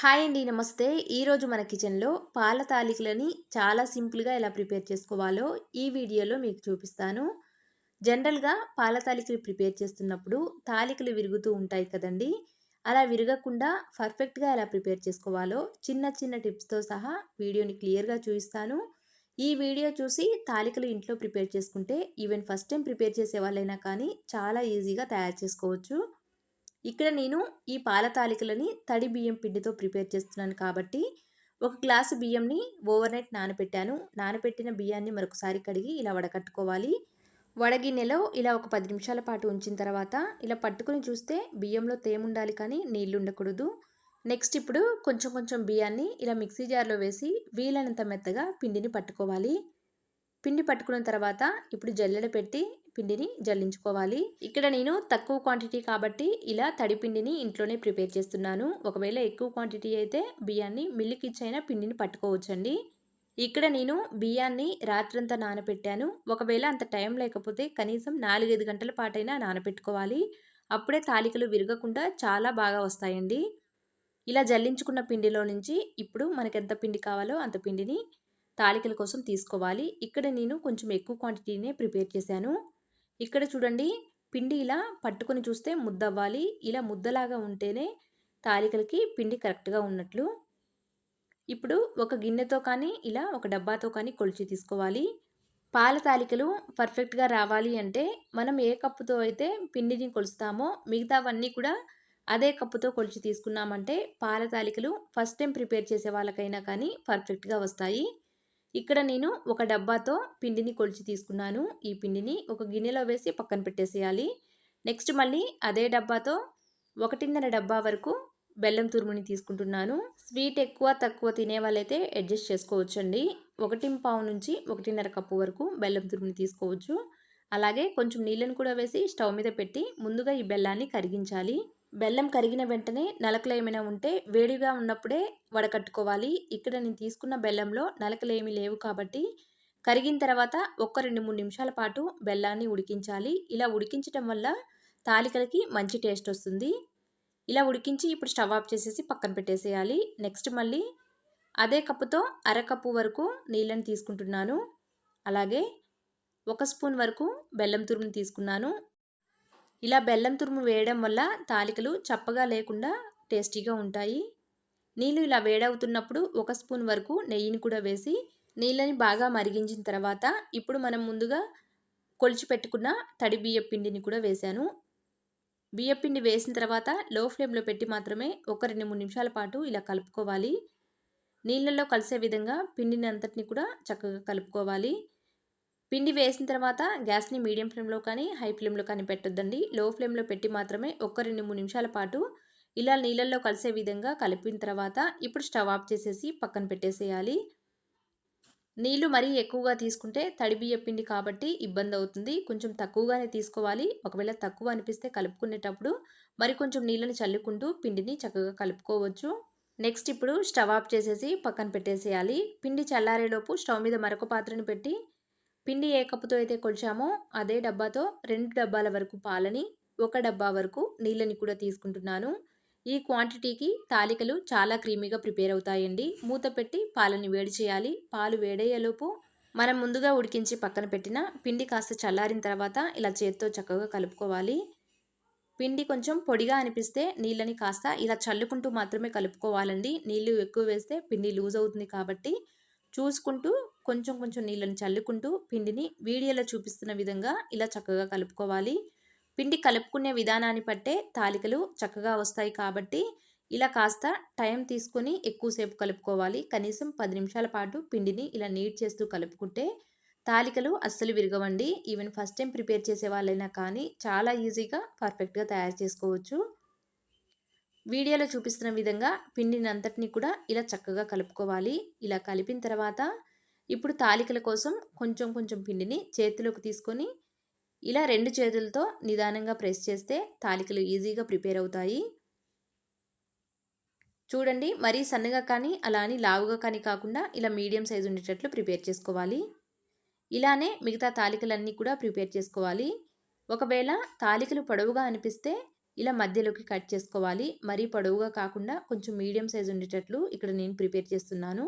Hi అండి నమస్తే. ఈరోజు మన కిచెన్లో పాల తాలికలని చాలా సింపుల్గా ఎలా ప్రిపేర్ చేసుకోవాలో ఈ వీడియోలో మీకు చూపిస్తాను. జనరల్గా పాల తాలికలు ప్రిపేర్ చేస్తున్నప్పుడు తాలికలు విరుగుతూ ఉంటాయి కదండి. అలా విరగకుండా పర్ఫెక్ట్గా ఎలా ప్రిపేర్ చేసుకోవాలో చిన్న చిన్న టిప్స్తో సహా వీడియోని క్లియర్గా చూపిస్తాను. ఈ వీడియో చూసి తాలికలు ఇంట్లో ప్రిపేర్ చేసుకుంటే ఈవెన్ ఫస్ట్ టైం ప్రిపేర్ చేసే వాళ్ళైనా కానీ చాలా ఈజీగా తయారు చేసుకోవచ్చు. ఇక్కడ నేను ఈ పాల తాలికలని తడి బియ్యం పిండితో ప్రిపేర్ చేస్తున్నాను కాబట్టి ఒక గ్లాసు బియ్యంని ఓవర్ నైట్ నానబెట్టాను నానబెట్టిన బియ్యాన్ని మరొకసారి కడిగి ఇలా వడకట్టుకోవాలి. వడగిన్నెలో ఇలా ఒక పది నిమిషాల పాటు ఉంచిన తర్వాత ఇలా పట్టుకుని చూస్తే బియ్యంలో తేముండాలి కానీ నీళ్ళు ఉండకూడదు. నెక్స్ట్ ఇప్పుడు కొంచెం కొంచెం బియ్యాన్ని ఇలా మిక్సీ జార్లో వేసి వీలైనంత మెత్తగా పిండిని పట్టుకోవాలి. పిండి పట్టుకున్న తర్వాత ఇప్పుడు జల్లెడ పెట్టి పిండిని జల్లించుకోవాలి. ఇక్కడ నేను తక్కువ క్వాంటిటీ కాబట్టి ఇలా తడి పిండిని ఇంట్లోనే ప్రిపేర్ చేస్తున్నాను. ఒకవేళ ఎక్కువ క్వాంటిటీ అయితే బియ్యాన్ని మిల్లుకి ఇచ్చైనా పిండిని పట్టుకోవచ్చండి. ఇక్కడ నేను బియ్యాన్ని రాత్రంతా నానబెట్టాను ఒకవేళ అంత టైం లేకపోతే కనీసం నాలుగైదు గంటల పాటైనా నానబెట్టుకోవాలి అప్పుడే తాలికలు విరగకుండా చాలా బాగా వస్తాయండి. ఇలా జల్లించుకున్న పిండిలో నుంచి ఇప్పుడు మనకు ఎంత పిండి కావాలో అంత పిండిని తాలికల కోసం తీసుకోవాలి. ఇక్కడ నేను కొంచెం ఎక్కువ క్వాంటిటీనే ప్రిపేర్ చేశాను. ఇక్కడ చూడండి పిండి ఇలా పట్టుకొని చూస్తే ముద్ద అవ్వాలి ఇలా ముద్దలాగా ఉంటేనే తాలికలకి పిండి కరెక్ట్గా ఉన్నట్లు. ఇప్పుడు ఒక గిన్నెతో కానీ ఇలా ఒక డబ్బాతో కానీ కొలిచి తీసుకోవాలి. పాల తాలికలు పర్ఫెక్ట్గా రావాలి అంటే మనం ఏ కప్పుతో అయితే పిండిని కొలుస్తామో మిగతావన్నీ కూడా అదే కప్పుతో కొలిచి తీసుకున్నామంటే పాల తాలికలు ఫస్ట్ టైం ప్రిపేర్ చేసే వాళ్ళకైనా కానీ పర్ఫెక్ట్గా వస్తాయి. ఇక్కడ నేను ఒక డబ్బాతో పిండిని కొలిచి తీసుకున్నాను. ఈ పిండిని ఒక గిన్నెలో వేసి పక్కన పెట్టేసేయాలి. నెక్స్ట్ మళ్ళీ అదే డబ్బాతో ఒకటిన్నర డబ్బా వరకు బెల్లం తురుముని తీసుకుంటున్నాను. స్వీట్ ఎక్కువ తక్కువ తినే వాళ్ళైతే అడ్జస్ట్ చేసుకోవచ్చండి. ఒకటి పావు నుంచి ఒకటిన్నర కప్పు వరకు బెల్లం తురుముని తీసుకోవచ్చు. అలాగే కొంచెం నీళ్ళను కూడా వేసి స్టవ్ మీద పెట్టి ముందుగా ఈ బెల్లాన్ని కరిగించాలి. బెల్లం కరిగిన వెంటనే నలకలు ఏమైనా ఉంటే వేడిగా ఉన్నప్పుడే వడకట్టుకోవాలి. ఇక్కడ నేను తీసుకున్న బెల్లంలో నలకలు ఏమీ లేవు కాబట్టి కరిగిన తర్వాత ఒక్క రెండు మూడు నిమిషాల పాటు బెల్లాన్ని ఉడికించాలి. ఇలా ఉడికించడం వల్ల తాలికలకి మంచి టేస్ట్ వస్తుంది. ఇలా ఉడికించి ఇప్పుడు స్టవ్ ఆఫ్ చేసేసి పక్కన పెట్టేసేయాలి. నెక్స్ట్ మళ్ళీ అదే కప్పుతో అరకప్పు వరకు నీళ్ళని తీసుకుంటున్నాను. అలాగే ఒక స్పూన్ వరకు బెల్లం తురుముని తీసుకున్నాను. ఇలా బెల్లం తురుము వేయడం వల్ల తాలికలు చప్పగా లేకుండా టేస్టీగా ఉంటాయి. నీళ్ళు ఇలా వేడవుతున్నప్పుడు ఒక స్పూన్ వరకు నెయ్యిని కూడా వేసి నీళ్ళని బాగా మరిగించిన తర్వాత ఇప్పుడు మనం ముందుగా కొలిచి పెట్టుకున్న తడి బియ్య పిండిని కూడా వేశాను. బియ్య పిండి వేసిన తర్వాత లో ఫ్లేమ్లో పెట్టి మాత్రమే ఒక రెండు మూడు నిమిషాల పాటు ఇలా కలుపుకోవాలి. నీళ్ళల్లో కలిసే విధంగా పిండిని అంతటిని కూడా చక్కగా కలుపుకోవాలి. పిండి వేసిన తర్వాత గ్యాస్ని మీడియం ఫ్లేమ్లో కానీ హై ఫ్లేమ్లో కానీ పెట్టొద్దండి. లో ఫ్లేమ్లో పెట్టి మాత్రమే ఒక రెండు మూడు నిమిషాల పాటు ఇలా నీళ్ళల్లో కలిసే విధంగా కలిపిన తర్వాత ఇప్పుడు స్టవ్ ఆఫ్ చేసేసి పక్కన పెట్టేసేయాలి. నీళ్ళు మరీ ఎక్కువగా తీసుకుంటే తడి బియ్య పిండి కాబట్టి ఇబ్బంది అవుతుంది. కొంచెం తక్కువగానే తీసుకోవాలి. ఒకవేళ తక్కువ అనిపిస్తే కలుపుకునేటప్పుడు మరి కొంచెం నీళ్ళని చల్లుకుంటూ పిండిని చక్కగా కలుపుకోవచ్చు. నెక్స్ట్ ఇప్పుడు స్టవ్ ఆఫ్ చేసేసి పక్కన పెట్టేసేయాలి. పిండి చల్లారేలోపు స్టవ్ మీద మరొక పాత్రను పెట్టి పిండి ఏ కప్పుతో అయితే కొలిచామో అదే డబ్బాతో రెండు డబ్బాల వరకు పాలని ఒక డబ్బా వరకు నీళ్ళని కూడా తీసుకుంటున్నాను. ఈ క్వాంటిటీకి తాలికలు చాలా క్రీమీగా ప్రిపేర్ అవుతాయండి. మూత పెట్టి పాలని వేడి చేయాలి. పాలు వేడయ్యేలోపు మనం ముందుగా ఉడికించి పక్కన పెట్టిన పిండి కాస్త చల్లారిన తర్వాత ఇలా చేత్తో చక్కగా కలుపుకోవాలి. పిండి కొంచెం పొడిగా అనిపిస్తే నీళ్ళని కాస్త ఇలా చల్లుకుంటూ మాత్రమే కలుపుకోవాలండి. నీళ్ళు ఎక్కువ వేస్తే పిండి లూజ్ అవుతుంది కాబట్టి చూసుకుంటూ కొంచెం కొంచెం నీళ్ళని చల్లుకుంటూ పిండిని వీడియోలో చూపిస్తున్న విధంగా ఇలా చక్కగా కలుపుకోవాలి. పిండి కలుపుకునే విధానాన్ని బట్టే తాలికలు చక్కగా వస్తాయి కాబట్టి ఇలా కాస్త టైం తీసుకొని ఎక్కువసేపు కలుపుకోవాలి. కనీసం పది నిమిషాల పాటు పిండిని ఇలా నీట్ చేస్తూ కలుపుకుంటే తాలికలు అస్సలు విరగవండి. ఈవెన్ ఫస్ట్ టైం ప్రిపేర్ చేసే వాళ్ళైనా కానీ చాలా ఈజీగా పర్ఫెక్ట్గా తయారు చేసుకోవచ్చు. వీడియోలో చూపిస్తున్న విధంగా పిండిని అంతటిని కూడా ఇలా చక్కగా కలుపుకోవాలి. ఇలా కలిపిన తర్వాత ఇప్పుడు తాలికల కోసం కొంచెం కొంచెం పిండిని చేతిలోకి తీసుకొని ఇలా రెండు చేతులతో నిదానంగా ప్రెస్ చేస్తే తాలికలు ఈజీగా ప్రిపేర్ అవుతాయి. చూడండి మరీ సన్నగా కానీ అలా అని లావుగా కానీ కాకుండా ఇలా మీడియం సైజు ఉండేటట్లు ప్రిపేర్ చేసుకోవాలి. ఇలానే మిగతా తాలికలన్నీ కూడా ప్రిపేర్ చేసుకోవాలి. ఒకవేళ తాలికలు పొడవుగా అనిపిస్తే ఇలా మధ్యలోకి కట్ చేసుకోవాలి. మరీ పొడవుగా కాకుండా కొంచెం మీడియం సైజ్ ఉండేటట్లు ఇక్కడ నేను ప్రిపేర్ చేస్తున్నాను.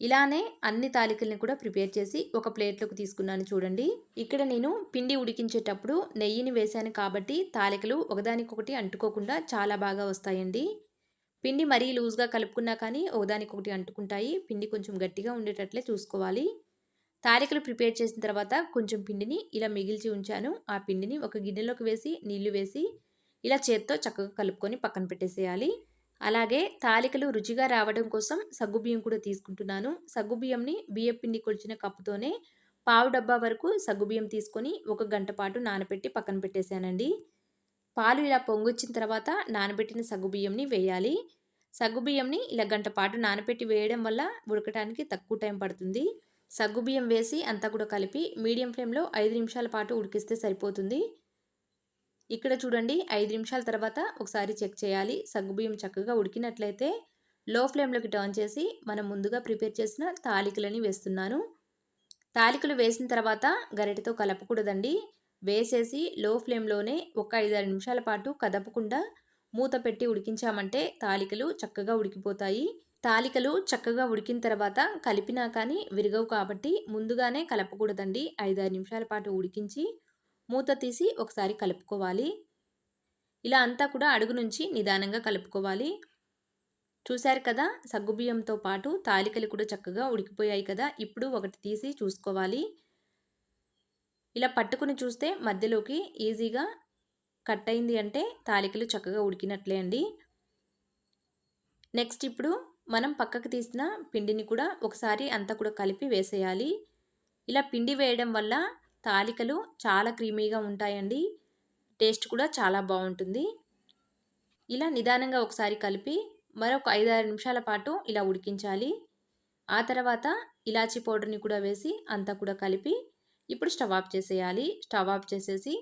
ఇలానే అన్ని తాలికల్ని కూడా ప్రిపేర్ చేసి ఒక ప్లేట్లోకి తీసుకున్నాను చూడండి. ఇక్కడ నేను పిండి ఉడికించేటప్పుడు నెయ్యిని వేశాను కాబట్టి తాలికలు ఒకదానికొకటి అంటుకోకుండా చాలా బాగా వస్తాయండి. పిండి మరీ లూజ్గా కలుపుకున్నా కానీ ఒకదానికొకటి అంటుకుంటాయి. పిండి కొంచెం గట్టిగా ఉండేటట్లే చూసుకోవాలి. తాలికలు ప్రిపేర్ చేసిన తర్వాత కొంచెం పిండిని ఇలా మిగిల్చి ఉంచాను. ఆ పిండిని ఒక గిన్నెలోకి వేసి నీళ్ళు వేసి ఇలా చేత్తో చక్కగా కలుపుకొని పక్కన పెట్టేసేయాలి. అలాగే తాలికలు రుచిగా రావడం కోసం సగ్గుబియ్యం కూడా తీసుకుంటున్నాను. సగ్గుబియ్యంని బియ్యం పిండి కొలిచిన కప్పుతోనే పావు డబ్బా వరకు సగ్గుబియ్యం తీసుకొని ఒక గంట పాటు నానబెట్టి పక్కన పెట్టేశానండి. పాలు ఇలా పొంగొచ్చిన తర్వాత నానబెట్టిన సగ్గుబియ్యంని వేయాలి. సగ్గుబియ్యంని ఇలా గంట పాటు నానబెట్టి వేయడం వల్ల ఉడకటానికి తక్కువ టైం పడుతుంది. సగ్గుబియ్యం వేసి అంతా కూడా కలిపి మీడియం ఫ్లేమ్లో ఐదు నిమిషాల పాటు ఉడికిస్తే సరిపోతుంది. ఇక్కడ చూడండి ఐదు నిమిషాల తర్వాత ఒకసారి చెక్ చేయాలి. సగ్గుబియ్యం చక్కగా ఉడికినట్లయితే లో ఫ్లేమ్లోకి టర్న్ చేసి మనం ముందుగా ప్రిపేర్ చేసిన తాలికలని వేస్తున్నాను. తాలికలు వేసిన తర్వాత గరిటెతో కలపకూడదండి. వేసేసి లో ఫ్లేమ్లోనే ఒక ఐదారు నిమిషాల పాటు కదపకుండా మూత పెట్టి ఉడికించామంటే తాలికలు చక్కగా ఉడికిపోతాయి. తాలికలు చక్కగా ఉడికిన తర్వాత కలిపినా కానీ విరగవు కాబట్టి ముందుగానే కలపకూడదండి. ఐదారు నిమిషాల పాటు ఉడికించి మూత తీసి ఒకసారి కలుపుకోవాలి. ఇలా అంతా కూడా అడుగు నుంచి నిదానంగా కలుపుకోవాలి. చూశారు కదా సగ్గుబియ్యంతో పాటు తాలికలు కూడా చక్కగా ఉడికిపోయాయి కదా ఇప్పుడు ఒకటి తీసి చూసుకోవాలి. ఇలా పట్టుకుని చూస్తే మధ్యలోకి ఈజీగా కట్ అయింది అంటే తాలికలు చక్కగా ఉడికినట్లే అండి. నెక్స్ట్ ఇప్పుడు మనం పక్కకు తీసిన పిండిని కూడా ఒకసారి అంతా కూడా కలిపి వేసేయాలి. ఇలా పిండి వేయడం వల్ల తాలికలు చాలా క్రీమీగా ఉంటాయండి. టేస్ట్ కూడా చాలా బాగుంటుంది. ఇలా నిదానంగా ఒకసారి కలిపి మరొక ఐదారు నిమిషాల పాటు ఇలా ఉడికించాలి. ఆ తర్వాత ఇలాచీ పౌడర్ని కూడా వేసి అంతా కూడా కలిపి ఇప్పుడు స్టవ్ ఆఫ్ చేసేయాలి. స్టవ్ ఆఫ్ చేసేసి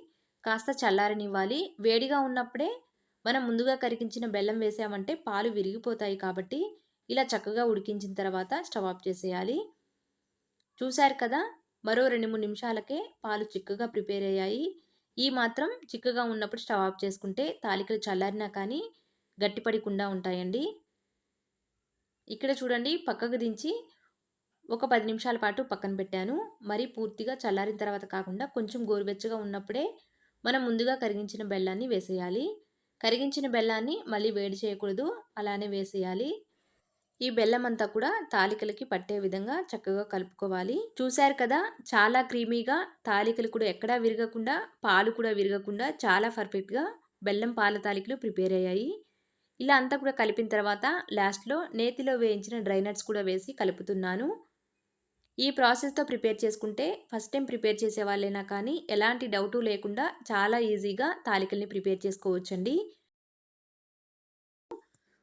కాస్త చల్లారనివ్వాలి. వేడిగా ఉన్నప్పుడే మనం ముందుగా కరిగించిన బెల్లం వేసామంటే పాలు విరిగిపోతాయి కాబట్టి ఇలా చక్కగా ఉడికించిన తర్వాత స్టవ్ ఆఫ్ చేసేయాలి. చూశారు కదా? మరో రెండు మూడు నిమిషాలకే పాలు చిక్కగా ప్రిపేర్ అయ్యాయి. ఈ మాత్రం చిక్కగా ఉన్నప్పుడు స్టవ్ ఆఫ్ చేసుకుంటే తాలికలు చల్లారినా కానీ గట్టిపడకుండా ఉంటాయండి. ఇక్కడ చూడండి పక్కకు దించి ఒక పది నిమిషాల పాటు పక్కన పెట్టాను. మరి పూర్తిగా చల్లారిన తర్వాత కాకుండా కొంచెం గోరువెచ్చగా ఉన్నప్పుడే మనం ముందుగా కరిగించిన బెల్లాన్ని వేసేయాలి. కరిగించిన బెల్లాన్ని మళ్ళీ వేడి చేయకూడదు అలానే వేసేయాలి. ఈ బెల్లం అంతా కూడా తాలికలకి పట్టే విధంగా చక్కగా కలుపుకోవాలి. చూశారు కదా చాలా క్రీమీగా తాలికలు కూడా ఎక్కడా విరగకుండా పాలు కూడా విరగకుండా చాలా పర్ఫెక్ట్గా బెల్లం పాల తాలికలు ప్రిపేర్ అయ్యాయి. ఇలా అంతా కూడా కలిపిన తర్వాత లాస్ట్లో నేతిలో వేయించిన డ్రై నట్స్ కూడా వేసి కలుపుతున్నాను. ఈ ప్రాసెస్తో ప్రిపేర్ చేసుకుంటే ఫస్ట్ టైం ప్రిపేర్ చేసే వాళ్ళైనా కానీ ఎలాంటి డౌటు లేకుండా చాలా ఈజీగా తాలికల్ని ప్రిపేర్ చేసుకోవచ్చండి.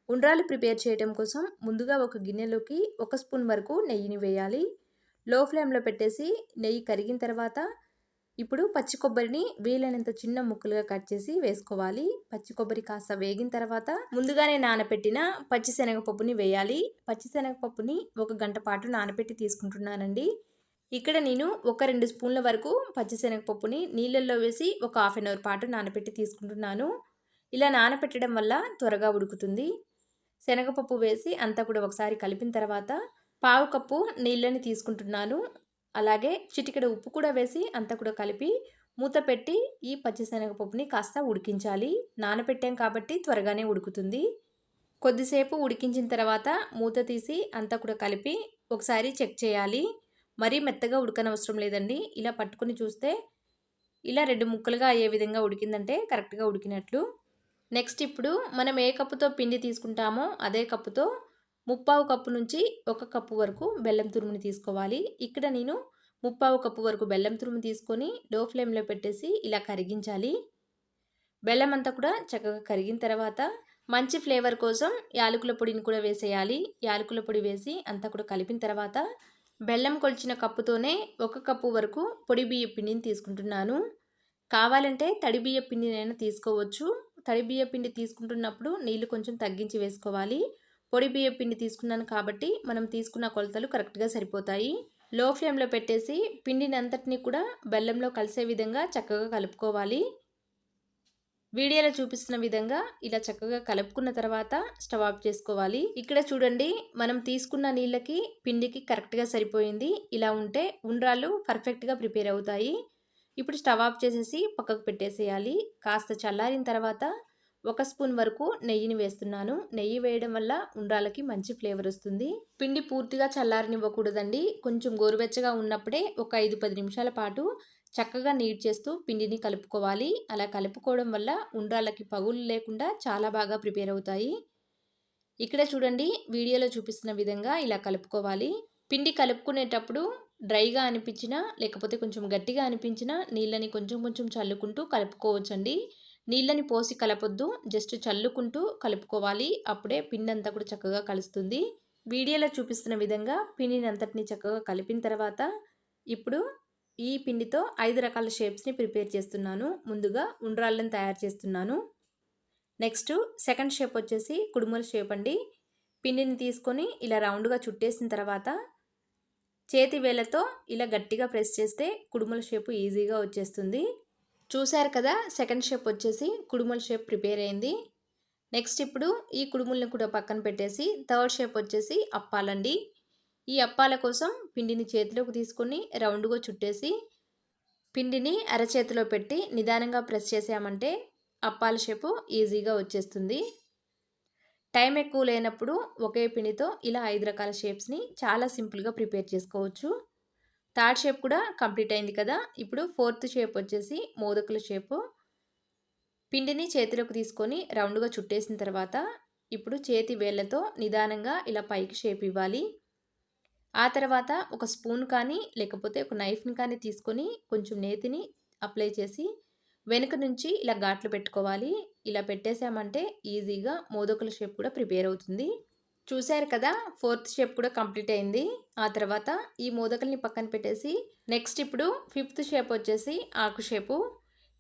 ఉండ్రాలు ప్రిపేర్ చేయడం కోసం ముందుగా ఒక గిన్నెలోకి ఒక స్పూన్ వరకు నెయ్యిని వేయాలి. లో ఫ్లేమ్లో పెట్టేసి నెయ్యి కరిగిన తర్వాత ఇప్పుడు పచ్చి కొబ్బరిని వీలైనంత చిన్న ముక్కలుగా కట్ చేసి వేసుకోవాలి. పచ్చి కొబ్బరి కాస్త వేగిన తర్వాత ముందుగానే నానబెట్టిన పచ్చిశనగపప్పుని వేయాలి. పచ్చిశనగపప్పుని ఒక గంట పాటు నానబెట్టి తీసుకుంటున్నానండి. ఇక్కడ నేను ఒక రెండు స్పూన్ల వరకు పచ్చిశనగపప్పుని నీళ్ళల్లో వేసి ఒక హాఫ్ అన్ అవర్ పాటు నానబెట్టి తీసుకుంటున్నాను. ఇలా నానబెట్టడం వల్ల త్వరగా ఉడుకుతుంది. శనగపప్పు వేసి అంతా కూడా ఒకసారి కలిపిన తర్వాత పావు కప్పు నీళ్ళని తీసుకుంటున్నాను. అలాగే చిటికెడ ఉప్పు కూడా వేసి అంతా కూడా కలిపి మూత పెట్టి ఈ పచ్చిశనగపప్పుని కాస్త ఉడికించాలి. నానబెట్టాం కాబట్టి త్వరగానే ఉడుకుతుంది. కొద్దిసేపు ఉడికించిన తర్వాత మూత తీసి అంతా కూడా కలిపి ఒకసారి చెక్ చేయాలి. మరీ మెత్తగా ఉడకనవసరం లేదండి. ఇలా పట్టుకుని చూస్తే ఇలా రెండు ముక్కలుగా అయ్యే విధంగా ఉడికిందంటే కరెక్ట్గా ఉడికినట్లు. నెక్స్ట్ ఇప్పుడు మనం ఏ కప్పుతో పిండి తీసుకుంటామో అదే కప్పుతో ముప్పావు కప్పు నుంచి ఒక కప్పు వరకు బెల్లం తురుముని తీసుకోవాలి. ఇక్కడ నేను ముప్పావు కప్పు వరకు బెల్లం తురుము తీసుకొని డో ఫ్లేమ్లో పెట్టేసి ఇలా కరిగించాలి. బెల్లం అంతా కూడా చక్కగా కరిగిన తర్వాత మంచి ఫ్లేవర్ కోసం యాలకుల పొడిని కూడా వేసేయాలి. యాలకుల పొడి వేసి అంతా కూడా కలిపిన తర్వాత బెల్లం కొలిచిన కప్పుతోనే ఒక కప్పు వరకు పొడి బియ్య పిండిని తీసుకుంటున్నాను. కావాలంటే తడి బియ్య పిండినైనా తీసుకోవచ్చు. తడి బియ్య పిండి తీసుకుంటున్నప్పుడు నీళ్ళు కొంచెం తగ్గించి వేసుకోవాలి. పొడి బియ్య పిండి తీసుకున్నాను కాబట్టి మనం తీసుకున్న కొలతలు కరెక్ట్గా సరిపోతాయి. లో ఫ్లేమ్లో పెట్టేసి పిండిని అంతటినీ కూడా బెల్లంలో కలిసే విధంగా చక్కగా కలుపుకోవాలి. వీడియోలో చూపిస్తున్న విధంగా ఇలా చక్కగా కలుపుకున్న తర్వాత స్టవ్ ఆఫ్ చేసుకోవాలి. ఇక్కడ చూడండి మనం తీసుకున్న నీళ్ళకి పిండికి కరెక్ట్గా సరిపోయింది. ఇలా ఉంటే ఉండ్రాళ్ళు పర్ఫెక్ట్గా ప్రిపేర్ అవుతాయి. ఇప్పుడు స్టవ్ ఆఫ్ చేసేసి పక్కకు పెట్టేసేయాలి. కాస్త చల్లారిన తర్వాత ఒక స్పూన్ వరకు నెయ్యిని వేస్తున్నాను. నెయ్యి వేయడం వల్ల ఉండ్రాలకి మంచి ఫ్లేవర్ వస్తుంది. పిండి పూర్తిగా చల్లారనివ్వకూడదండి. కొంచెం గోరువెచ్చగా ఉన్నప్పుడే ఒక ఐదు పది నిమిషాల పాటు చక్కగా నీట్ చేస్తూ పిండిని కలుపుకోవాలి. అలా కలుపుకోవడం వల్ల ఉండ్రాలకి పగులు లేకుండా చాలా బాగా ప్రిపేర్ అవుతాయి. ఇక్కడ చూడండి వీడియోలో చూపిస్తున్న విధంగా ఇలా కలుపుకోవాలి. పిండి కలుపుకునేటప్పుడు డ్రైగా అనిపించినా లేకపోతే కొంచెం గట్టిగా అనిపించినా నీళ్ళని కొంచెం కొంచెం చల్లుకుంటూ కలుపుకోవచ్చండి. నీళ్ళని పోసి కలపొద్దు జస్ట్ చల్లుకుంటూ కలుపుకోవాలి. అప్పుడే పిండి అంతా కూడా చక్కగా కలుస్తుంది. వీడియోలో చూపిస్తున్న విధంగా పిండిని అంతటిని చక్కగా కలిపిన తర్వాత ఇప్పుడు ఈ పిండితో ఐదు రకాల షేప్స్ని ప్రిపేర్ చేస్తున్నాను. ముందుగా ఉండ్రాళ్ళని తయారు చేస్తున్నాను. నెక్స్ట్ సెకండ్ షేప్ వచ్చేసి కుడుముల షేప్ అండి. పిండిని తీసుకొని ఇలా రౌండ్గా చుట్టేసిన తర్వాత చేతి వేలతో ఇలా గట్టిగా ప్రెస్ చేస్తే కుడుముల షేపు ఈజీగా వచ్చేస్తుంది. చూశారు కదా సెకండ్ షేప్ వచ్చేసి కుడుముల షేప్ ప్రిపేర్ అయింది. నెక్స్ట్ ఇప్పుడు ఈ కుడుముల్ని కూడా పక్కన పెట్టేసి థర్డ్ షేప్ వచ్చేసి అప్పాలండి. ఈ అప్పాల కోసం పిండిని చేతిలోకి తీసుకొని రౌండ్గా చుట్టేసి పిండిని అరచేతిలో పెట్టి నిదానంగా ప్రెస్ చేసామంటే అప్పాల షేపు ఈజీగా వచ్చేస్తుంది. టైం ఎక్కువ లేనప్పుడు ఒకే పిండితో ఇలా ఐదు రకాల షేప్స్ని చాలా సింపుల్గా ప్రిపేర్ చేసుకోవచ్చు. థర్డ్ షేప్ కూడా కంప్లీట్ అయింది కదా! ఇప్పుడు ఫోర్త్ షేప్ వచ్చేసి మోదకుల షేపు. పిండిని చేతిలోకి తీసుకొని రౌండ్గా చుట్టేసిన తర్వాత ఇప్పుడు చేతి వేళ్ళతో నిదానంగా ఇలా పైకి షేప్ ఇవ్వాలి. ఆ తర్వాత ఒక స్పూన్ కానీ లేకపోతే ఒక నైఫ్ని కానీ తీసుకొని కొంచెం నేతిని అప్లై చేసి వెనుక నుంచి ఇలా ఘాట్లు పెట్టుకోవాలి. ఇలా పెట్టేసామంటే ఈజీగా మోదకుల షేప్ కూడా ప్రిపేర్ అవుతుంది. చూశారు కదా ఫోర్త్ షేప్ కూడా కంప్లీట్ అయింది. ఆ తర్వాత ఈ మోదకల్ని పక్కన పెట్టేసి నెక్స్ట్ ఇప్పుడు ఫిఫ్త్ షేప్ వచ్చేసి ఆకు షేపు.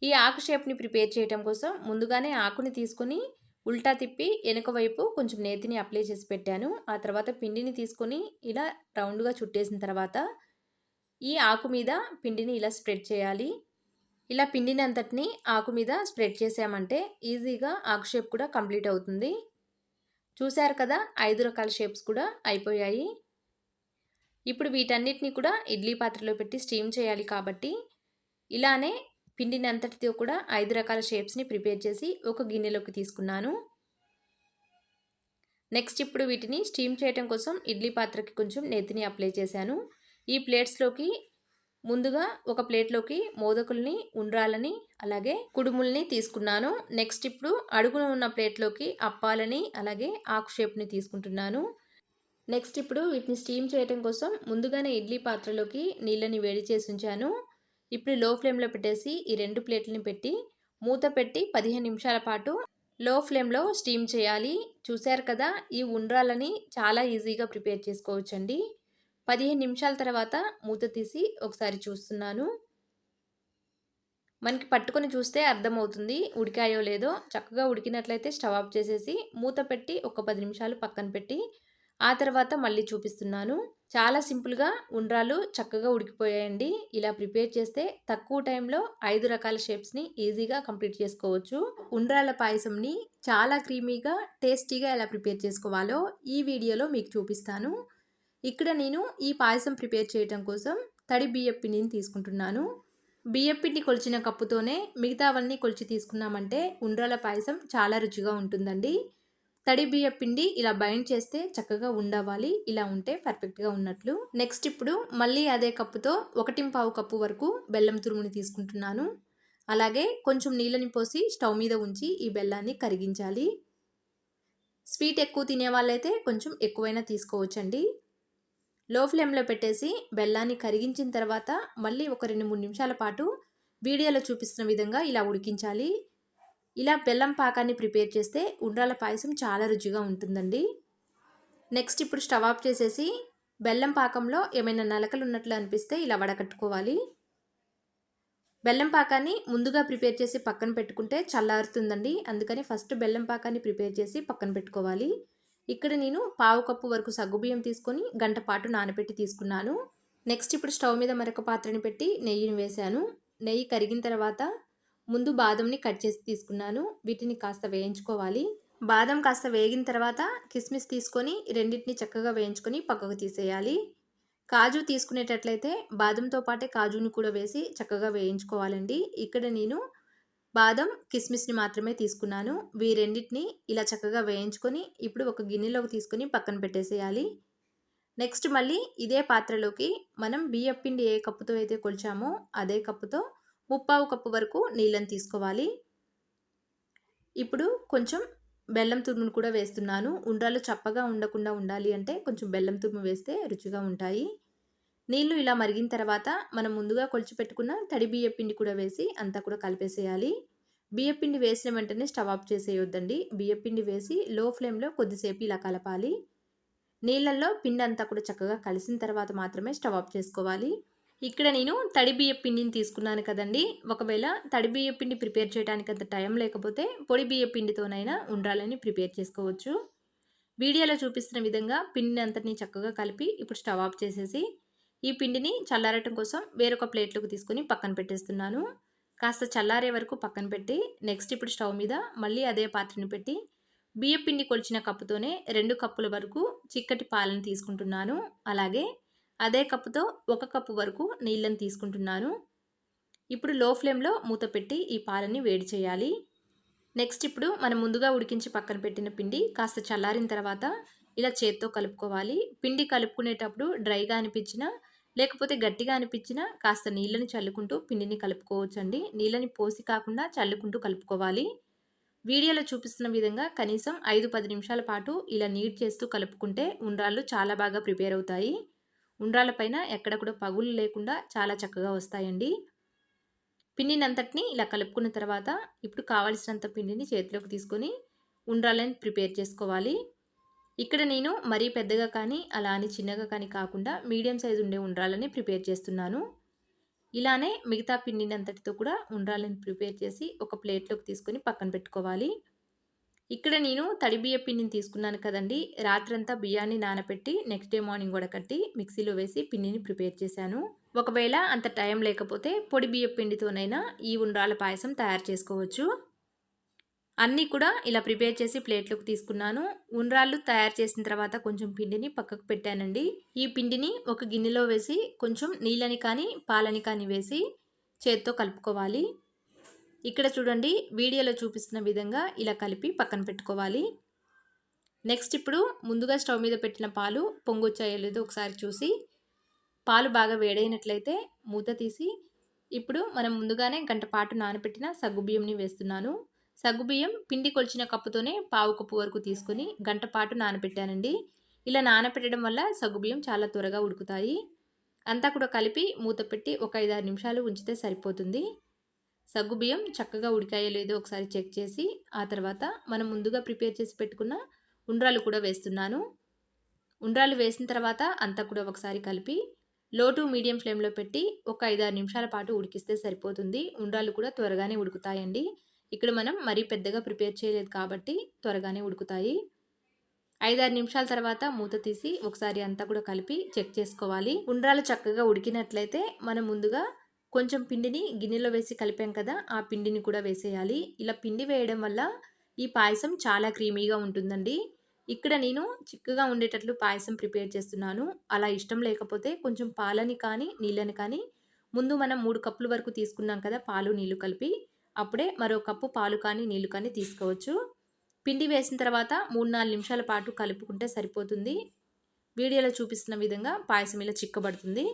ఈ ఆకు షేప్ని ప్రిపేర్ చేయడం కోసం ముందుగానే ఆకుని తీసుకొని ఉల్టా తిప్పి వెనుక వైపు కొంచెం నేతిని అప్లై చేసి పెట్టాను. ఆ తర్వాత పిండిని తీసుకొని ఇలా రౌండ్గా చుట్టేసిన తర్వాత ఈ ఆకు మీద పిండిని ఇలా స్ప్రెడ్ చేయాలి. ఇలా పిండినంతటిని ఆకు మీద స్ప్రెడ్ చేసామంటే ఈజీగా ఆకు షేప్ కూడా కంప్లీట్ అవుతుంది. చూశారు కదా ఐదు రకాల షేప్స్ కూడా అయిపోయాయి. ఇప్పుడు వీటన్నిటిని కూడా ఇడ్లీ పాత్రలో పెట్టి స్టీమ్ చేయాలి కాబట్టి ఇలానే పిండిని అంతటితో కూడా ఐదు రకాల షేప్స్ని ప్రిపేర్ చేసి ఒక గిన్నెలోకి తీసుకున్నాను. నెక్స్ట్ ఇప్పుడు వీటిని స్టీమ్ చేయడం కోసం ఇడ్లీ పాత్రకి కొంచెం నెత్తిని అప్లై చేశాను. ఈ ప్లేట్స్లోకి ముందుగా ఒక ప్లేట్లోకి మోదకుల్ని ఉండ్రాలని అలాగే కుడుముల్ని తీసుకున్నాను. నెక్స్ట్ ఇప్పుడు అడుగున ఉన్న ప్లేట్లోకి అప్పాలని అలాగే ఆకు షేప్ని తీసుకుంటున్నాను. నెక్స్ట్ ఇప్పుడు వీటిని స్టీమ్ చేయటం కోసం ముందుగానే ఇడ్లీ పాత్రలోకి నీళ్ళని వేడి చేసి ఉంచాను. ఇప్పుడు లో ఫ్లేమ్లో పెట్టేసి ఈ రెండు ప్లేట్లని పెట్టి మూత పెట్టి పదిహేను నిమిషాల పాటు లో ఫ్లేమ్లో స్టీమ్ చేయాలి. చూశారు కదా ఈ ఉండ్రాలని చాలా ఈజీగా ప్రిపేర్ చేసుకోవచ్చండి. పదిహేను నిమిషాల తర్వాత మూత తీసి ఒకసారి చూస్తున్నాను. మనకి పట్టుకొని చూస్తే అర్థమవుతుంది ఉడికాయో లేదో. చక్కగా ఉడికినట్లయితే స్టవ్ ఆఫ్ చేసేసి మూత పెట్టి ఒక పది నిమిషాలు పక్కన పెట్టి ఆ తర్వాత మళ్ళీ చూపిస్తున్నాను. చాలా సింపుల్గా ఉండ్రాలు చక్కగా ఉడికిపోయాయండి. ఇలా ప్రిపేర్ చేస్తే తక్కువ టైంలో ఐదు రకాల షేప్స్ని ఈజీగా కంప్లీట్ చేసుకోవచ్చు. ఉండ్రాల పాయసంని చాలా క్రీమీగా టేస్టీగా ఎలా ప్రిపేర్ చేసుకోవాలో ఈ వీడియోలో మీకు చూపిస్తాను. ఇక్కడ నేను ఈ పాయసం ప్రిపేర్ చేయడం కోసం తడి బియ్యం పిండిని తీసుకుంటున్నాను. బియ్యం పిండి కొలిచిన కప్పుతోనే మిగతావన్నీ కొలిచి తీసుకున్నామంటే ఉండ్రాల పాయసం చాలా రుచిగా ఉంటుందండి. తడి బియ్య పిండి ఇలా బైండ్ చేస్తే చక్కగా ఉండవాలి ఇలా ఉంటే పర్ఫెక్ట్గా ఉన్నట్లు. నెక్స్ట్ ఇప్పుడు మళ్ళీ అదే కప్పుతో ఒకటి పావు కప్పు వరకు బెల్లం తురుముని తీసుకుంటున్నాను. అలాగే కొంచెం నీళ్ళని పోసి స్టవ్ మీద ఉంచి ఈ బెల్లాన్ని కరిగించాలి. స్వీట్ ఎక్కువ తినే వాళ్ళైతే కొంచెం ఎక్కువైనా తీసుకోవచ్చండి. లో ఫ్లేమ్లో పెట్టేసి బెల్లాన్ని కరిగించిన తర్వాత మళ్ళీ ఒక రెండు మూడు నిమిషాల పాటు వీడియోలో చూపిస్తున్న విధంగా ఇలా ఉడికించాలి. ఇలా బెల్లం పాకాన్ని ప్రిపేర్ చేస్తే ఉండ్రాల పాయసం చాలా రుచిగా ఉంటుందండి. నెక్స్ట్ ఇప్పుడు స్టవ్ ఆఫ్ చేసేసి బెల్లం పాకంలో ఏమైనా నలకలు ఉన్నట్లు అనిపిస్తే ఇలా వడకట్టుకోవాలి. బెల్లం పాకాన్ని ముందుగా ప్రిపేర్ చేసి పక్కన పెట్టుకుంటే చల్లారుతుందండి. అందుకని ఫస్ట్ బెల్లం పాకాన్ని ప్రిపేర్ చేసి పక్కన పెట్టుకోవాలి. ఇక్కడ నేను పావు కప్పు వరకు సగ్గుబియ్యం తీసుకొని గంట పాటు నానబెట్టి తీసుకున్నాను. నెక్స్ట్ ఇప్పుడు స్టవ్ మీద మరొక పాత్రని పెట్టి నెయ్యిని వేశాను. నెయ్యి కరిగిన తర్వాత ముందు బాదంని కట్ చేసి తీసుకున్నాను. వీటిని కాస్త వేయించుకోవాలి. బాదం కాస్త వేగిన తర్వాత కిస్మిస్ తీసుకొని రెండింటిని చక్కగా వేయించుకొని పక్కకు తీసేయాలి. కాజు తీసుకునేటట్లయితే బాదంతో పాటే కాజుని కూడా వేసి చక్కగా వేయించుకోవాలండి. ఇక్కడ నేను బాదం కిస్మిస్ని మాత్రమే తీసుకున్నాను. వీ రెండింటిని ఇలా చక్కగా వేయించుకొని ఇప్పుడు ఒక గిన్నెలోకి తీసుకొని పక్కన పెట్టేసేయాలి. నెక్స్ట్ మళ్ళీ ఇదే పాత్రలోకి మనం బియ్యం పిండి ఏ కప్పుతో అయితే కొలిచామో అదే కప్పుతో ముప్పావు కప్పు వరకు నీళ్ళని తీసుకోవాలి. ఇప్పుడు కొంచెం బెల్లం తురుమును కూడా వేస్తున్నాను. ఉండ్రాలు చప్పగా ఉండకుండా ఉండాలి అంటే కొంచెం బెల్లం తురుము వేస్తే రుచిగా ఉంటాయి. నీళ్ళు ఇలా మరిగిన తర్వాత మనం ముందుగా కొలిచిపెట్టుకున్న తడి బియ్య పిండి కూడా వేసి అంతా కూడా కలిపేసేయాలి. బియ్య పిండి వేసిన వెంటనే స్టవ్ ఆఫ్ చేసేయొద్దండి. బియ్య పిండి వేసి లో ఫ్లేమ్లో కొద్దిసేపు ఇలా కలపాలి. నీళ్ళల్లో పిండి అంతా కూడా చక్కగా కలిసిన తర్వాత మాత్రమే స్టవ్ ఆఫ్ చేసుకోవాలి. ఇక్కడ నేను తడి బియ్య పిండిని తీసుకున్నాను కదండి. ఒకవేళ తడి బియ్య పిండి ప్రిపేర్ చేయడానికి అంత టైం లేకపోతే పొడి బియ్య పిండితోనైనా ఉండాలని ప్రిపేర్ చేసుకోవచ్చు. వీడియోలో చూపిస్తున్న విధంగా పిండిని అంతటిని చక్కగా కలిపి ఇప్పుడు స్టవ్ ఆఫ్ చేసేసి ఈ పిండిని చల్లారటం కోసం వేరొక ప్లేట్లోకి తీసుకొని పక్కన పెట్టేస్తున్నాను. కాస్త చల్లారే వరకు పక్కన పెట్టి నెక్స్ట్ ఇప్పుడు స్టవ్ మీద మళ్ళీ అదే పాత్రని పెట్టి బియ్య పిండి కొలిచిన కప్పుతోనే రెండు కప్పుల వరకు చిక్కటి పాలను తీసుకుంటున్నాను. అలాగే అదే కప్పుతో ఒక కప్పు వరకు నీళ్ళని తీసుకుంటున్నాను. ఇప్పుడు లో ఫ్లేమ్లో మూత పెట్టి ఈ పాలని వేడి చేయాలి. నెక్స్ట్ ఇప్పుడు మనం ముందుగా ఉడికించి పక్కన పెట్టిన పిండి కాస్త చల్లారిన తర్వాత ఇలా చేత్తో కలుపుకోవాలి. పిండి కలుపుకునేటప్పుడు డ్రైగా అనిపించినా లేకపోతే గట్టిగా అనిపించినా కాస్త నీళ్ళని చల్లుకుంటూ పిండిని కలుపుకోవచ్చండి. నీళ్ళని పోసి కాకుండా చల్లుకుంటూ కలుపుకోవాలి. వీడియోలో చూపిస్తున్న విధంగా కనీసం ఐదు పది నిమిషాల పాటు ఇలా నీట్ చేస్తూ కలుపుకుంటే ఉండ్రాళ్ళు చాలా బాగా ప్రిపేర్ అవుతాయి. ఉండ్రాలపైన ఎక్కడ కూడా పగులు లేకుండా చాలా చక్కగా వస్తాయండి. పిండినంతటిని ఇలా కలుపుకున్న తర్వాత ఇప్పుడు కావలసినంత పిండిని చేతిలోకి తీసుకొని ఉండ్రాలని ప్రిపేర్ చేసుకోవాలి. ఇక్కడ నేను మరీ పెద్దగా కానీ అలా అని చిన్నగా కానీ కాకుండా మీడియం సైజు ఉండే ఉండ్రాలని ప్రిపేర్ చేస్తున్నాను. ఇలానే మిగతా పిండినంతటితో కూడా ఉండ్రాలని ప్రిపేర్ చేసి ఒక ప్లేట్లోకి తీసుకొని పక్కన పెట్టుకోవాలి. ఇక్కడ నేను తడి బియ్య పిండిని తీసుకున్నాను కదండి. రాత్రంతా బియ్యాన్ని నానబెట్టి నెక్స్ట్ డే మార్నింగ్ కట్టి మిక్సీలో వేసి పిండిని ప్రిపేర్ చేశాను. ఒకవేళ అంత టైం లేకపోతే పొడి బియ్య పిండితోనైనా ఈ ఉండ్రాల పాయసం తయారు చేసుకోవచ్చు. అన్నీ కూడా ఇలా ప్రిపేర్ చేసి ప్లేట్లోకి తీసుకున్నాను. ఉండ్రాళ్ళు తయారు చేసిన తర్వాత కొంచెం పిండిని పక్కకు పెట్టానండి. ఈ పిండిని ఒక గిన్నెలో వేసి కొంచెం నీళ్ళని కానీ పాలని కానీ వేసి చేత్తో కలుపుకోవాలి. ఇక్కడ చూడండి వీడియోలో చూపిస్తున్న విధంగా ఇలా కలిపి పక్కన పెట్టుకోవాలి. నెక్స్ట్ ఇప్పుడు ముందుగా స్టవ్ మీద పెట్టిన పాలు పొంగొచ్చాయో లేదో ఒకసారి చూసి పాలు బాగా వేడైనట్లయితే మూత తీసి ఇప్పుడు మనం ముందుగానే గంట పాటు నానబెట్టిన సగ్గుబియ్యంని వేస్తున్నాను. సగ్గుబియ్యం పిండి కొలిచిన కప్పుతోనే పావు కప్పు వరకు తీసుకొని గంట పాటు నానబెట్టానండి. ఇలా నానబెట్టడం వల్ల సగ్గుబియ్యం చాలా త్వరగా ఉడుకుతాయి. అంతా కూడా కలిపి మూత పెట్టి ఒక ఐదారు నిమిషాలు ఉంచితే సరిపోతుంది. సగ్గుబియ్యం చక్కగా ఉడికాయో లేదో ఒకసారి చెక్ చేసి ఆ తర్వాత మనం ముందుగా ప్రిపేర్ చేసి పెట్టుకున్న ఉండ్రాలు కూడా వేస్తున్నాను. ఉండ్రాలు వేసిన తర్వాత అంతా కూడా ఒకసారి కలిపి లో టు మీడియం ఫ్లేమ్లో పెట్టి ఒక ఐదారు నిమిషాల పాటు ఉడికిస్తే సరిపోతుంది. ఉండ్రాలు కూడా త్వరగానే ఉడుకుతాయండి. ఇక్కడ మనం మరీ పెద్దగా ప్రిపేర్ చేయలేదు కాబట్టి త్వరగానే ఉడుకుతాయి. ఐదారు నిమిషాల తర్వాత మూత తీసి ఒకసారి అంతా కూడా కలిపి చెక్ చేసుకోవాలి. ఉండ్రాలు చక్కగా ఉడికినట్లయితే మనం ముందుగా కొంచెం పిండిని గిన్నెలో వేసి కలిపాం కదా ఆ పిండిని కూడా వేసేయాలి. ఇలా పిండి వేయడం వల్ల ఈ పాయసం చాలా క్రీమీగా ఉంటుందండి. ఇక్కడ నేను చిక్కగా ఉండేటట్లు పాయసం ప్రిపేర్ చేస్తున్నాను. అలా ఇష్టం లేకపోతే కొంచెం పాలని కానీ నీళ్ళని కానీ ముందు మనం మూడు కప్పుల వరకు తీసుకున్నాం కదా పాలు నీళ్ళు కలిపి అప్పుడే మరో కప్పు పాలు కానీ నీళ్ళు కానీ తీసుకోవచ్చు. పిండి వేసిన తర్వాత మూడు నాలుగు నిమిషాల పాటు కలుపుకుంటే సరిపోతుంది. వీడియోలో చూపిస్తున్న విధంగా పాయసం ఇలా చిక్కబడుతుంది.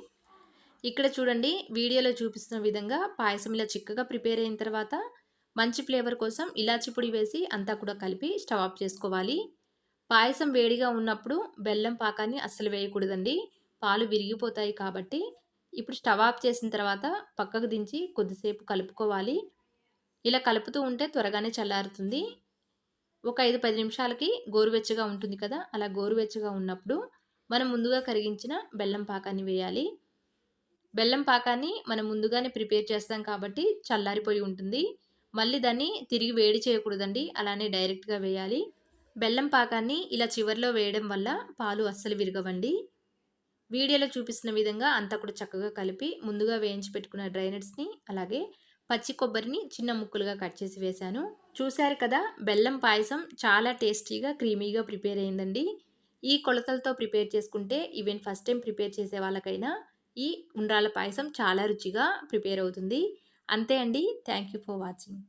ఇక్కడ చూడండి వీడియోలో చూపిస్తున్న విధంగా పాయసం ఇలా చిక్కగా ప్రిపేర్ అయిన తర్వాత మంచి ఫ్లేవర్ కోసం ఇలాచి పొడి వేసి అంతా కూడా కలిపి స్టవ్ ఆఫ్ చేసుకోవాలి. పాయసం వేడిగా ఉన్నప్పుడు బెల్లం పాకాన్ని అస్సలు వేయకూడదండి. పాలు విరిగిపోతాయి కాబట్టి ఇప్పుడు స్టవ్ ఆఫ్ చేసిన తర్వాత పక్కకు దించి కొద్దిసేపు కలుపుకోవాలి. ఇలా కలుపుతూ ఉంటే త్వరగానే చల్లారుతుంది. ఒక ఐదు పది నిమిషాలకి గోరువెచ్చగా ఉంటుంది కదా అలా గోరువెచ్చగా ఉన్నప్పుడు మనం ముందుగా కరిగించిన బెల్లం పాకాన్ని వేయాలి. బెల్లం పాకాన్ని మనం ముందుగానే ప్రిపేర్ చేస్తాం కాబట్టి చల్లారిపోయి ఉంటుంది. మళ్ళీ దాన్ని తిరిగి వేడి చేయకూడదండి అలానే డైరెక్ట్గా వేయాలి. బెల్లం పాకాన్ని ఇలా చివరిలో వేయడం వల్ల పాలు అస్సలు విరగవండి. వీడియోలో చూపిస్తున్న విధంగా అంతా కూడా చక్కగా కలిపి ముందుగా వేయించి పెట్టుకున్న డ్రైనట్స్ని అలాగే పచ్చి కొబ్బరిని చిన్న ముక్కలుగా కట్ చేసి వేశాను. చూశారు కదా బెల్లం పాయసం చాలా టేస్టీగా క్రీమీగా ప్రిపేర్ అయిందండి. ఈ కొలతలతో ప్రిపేర్ చేసుకుంటే ఈవెన్ ఫస్ట్ టైం ప్రిపేర్ చేసే వాళ్ళకైనా ఈ ఉండ్రాల పాయసం చాలా రుచిగా ప్రిపేర్ అవుతుంది. అంతే అండి. Thank you for watching.